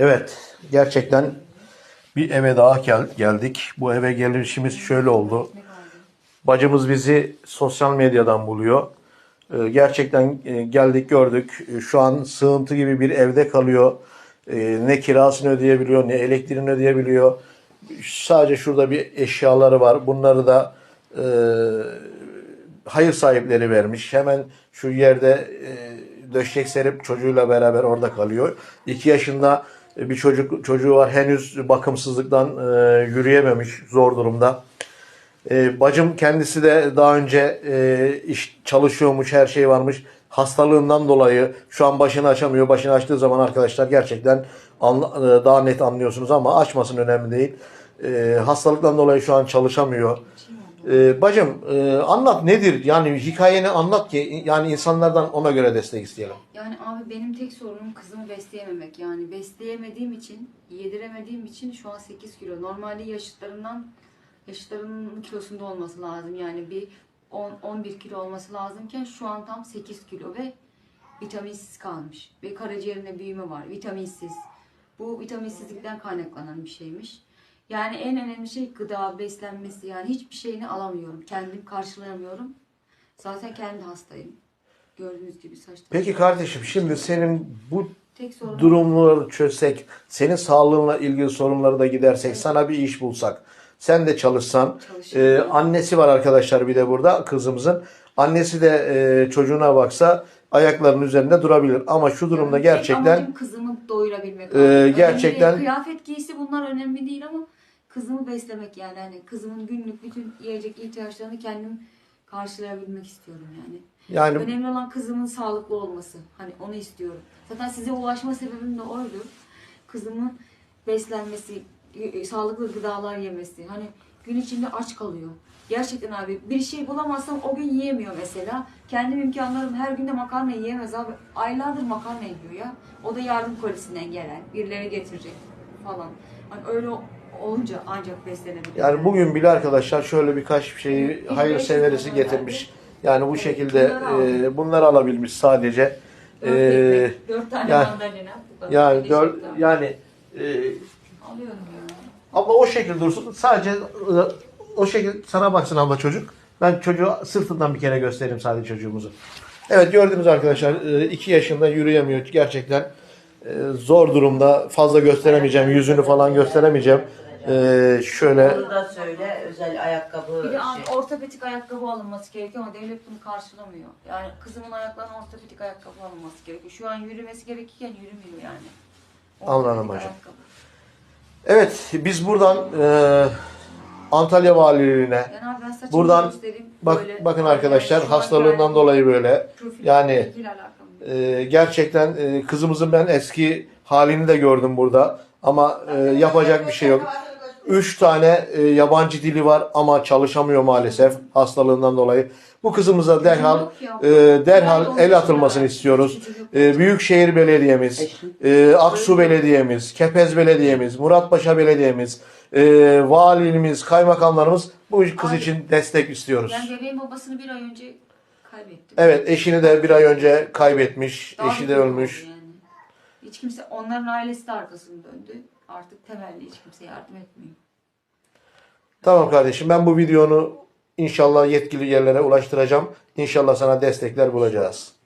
Evet, gerçekten bir eve daha gel- geldik. Bu eve gelişimiz şöyle oldu. Bacımız bizi sosyal medyadan buluyor. Ee, Gerçekten e, geldik gördük. E, Şu an sığıntı gibi bir evde kalıyor. E, Ne kirasını ödeyebiliyor, ne elektriğini ödeyebiliyor. Sadece şurada bir eşyaları var. Bunları da e, hayır sahipleri vermiş. Hemen şu yerde e, döşek serip çocuğuyla beraber orada kalıyor. İki yaşında bir çocuk çocuğu var. Henüz bakımsızlıktan e, yürüyememiş zor durumda. E, bacım kendisi de daha önce e, iş çalışıyormuş, her şey varmış. Hastalığından dolayı şu an başını açamıyor. Başını açtığı zaman arkadaşlar gerçekten anla- e, daha net anlıyorsunuz ama açmasın önemli değil. E, hastalıktan dolayı şu an çalışamıyor. E, bacım e, anlat nedir? Yani hikayeni anlat ki yani insanlardan ona göre destek isteyelim. Yani abi benim tek sorunum kızımı besleyememek. Yani besleyemediğim için, yediremediğim için şu an 8 kilo. Normalde yaşıtlarından, yaşıtlarının kilosunda olması lazım. Yani bir 10, 11 kilo olması lazımken şu an tam 8 kilo ve vitaminsiz kalmış. Ve karaciğerinde büyüme var, vitaminsiz. Bu vitaminsizlikten kaynaklanan bir şeymiş. Yani en önemli şey gıda, beslenmesi. Yani hiçbir şeyini alamıyorum. Kendim karşılayamıyorum. Zaten kendi hastayım. Gördüğünüz gibi saçlarım. Peki kardeşim şimdi senin bu Tek sorun durumları çözsek, senin sağlığınla ilgili sorunları da gidersek, sana bir iş bulsak, sen de çalışsan, Çalışırım. e, annesi var arkadaşlar bir de burada kızımızın. Annesi de e, çocuğuna baksa ayaklarının üzerinde durabilir. Ama şu durumda Tek gerçekten amacım kızımı doyurabilmek. Ee, gerçekten-. Kıyafet giysi bunlar önemli değil ama kızımı beslemek yani hani kızımın günlük bütün yiyecek ihtiyaçlarını kendim karşılayabilmek istiyorum yani. yani Önemli olan kızımın sağlıklı olması. Hani onu istiyorum. Zaten size ulaşma sebebim de oydu. Kızımın beslenmesi, sağlıklı gıdalar yemesi. Hani gün içinde aç kalıyor. Gerçekten abi bir şey bulamazsam o gün yiyemiyor mesela. Kendim imkanlarım her günde makarna yiyemez abi. Aylardır makarna yiyor ya. O da yardım kolisinden gelen. Birileri getirecek falan. Hani öyle olunca ancak beslenebilir. yani bugün bile arkadaşlar şöyle birkaç şeyi hayırseverisi getirmiş. Yani bu şekilde bunları e, bunları alabilmiş sadece. Dört E, ekmek, dört tane yani- mandalina. yani dört, şeftali. yani e, Alıyorum ya. Abla o şekilde dursun. Sadece e, o şekilde sana baksın abla çocuk. Ben çocuğu sırtından bir kere göstereyim sadece çocuğumuzu. Evet gördünüz arkadaşlar 2 yaşında yürüyemiyor. Gerçekten e, zor durumda. Fazla gösteremeyeceğim. Yüzünü falan gösteremeyeceğim. E, Şöyle Onu da söyle özel ayakkabı Bir de an- şey. ortopedik ayakkabı alınması gerekiyor ama devlet bunu karşılamıyor. Yani kızımın ayaklarına ortopedik ayakkabı alınması gerekiyor. Şu an yürümesi gerekirken yürümüyor yani. Anladım Ortopedik hocam. ayakkabı. evet biz buradan e, Antalya Valiliğine Yani abi ben saçımı Buradan göstereyim. bak Böyle- bakın arkadaşlar şu an hastalığından dolayı böyle profil- yani profil alakam Ee, gerçekten e, kızımızın ben eski halini de gördüm burada. Ama e, yapacak bir şey yok. Üç tane e, yabancı dili var ama çalışamıyor maalesef hastalığından dolayı. Bu kızımıza derhal e, derhal el atılmasını istiyoruz. E, Büyükşehir Belediye'miz, e, Aksu Belediye'miz, Kepez Belediye'miz, Muratpaşa Belediye'miz, e, valimiz, kaymakamlarımız bu kız için destek istiyoruz. Ben bebeğin babasını bir ay önce kaybettim. Evet eşini de bir ay önce kaybetmiş. Daha Eşi de kötü oldu ölmüş. Yani. Hiç kimse onların ailesi de arkasını döndü. Artık temelli hiç kimse yardım etmiyor. Tamam kardeşim ben bu videonu inşallah yetkili yerlere ulaştıracağım. İnşallah sana destekler bulacağız.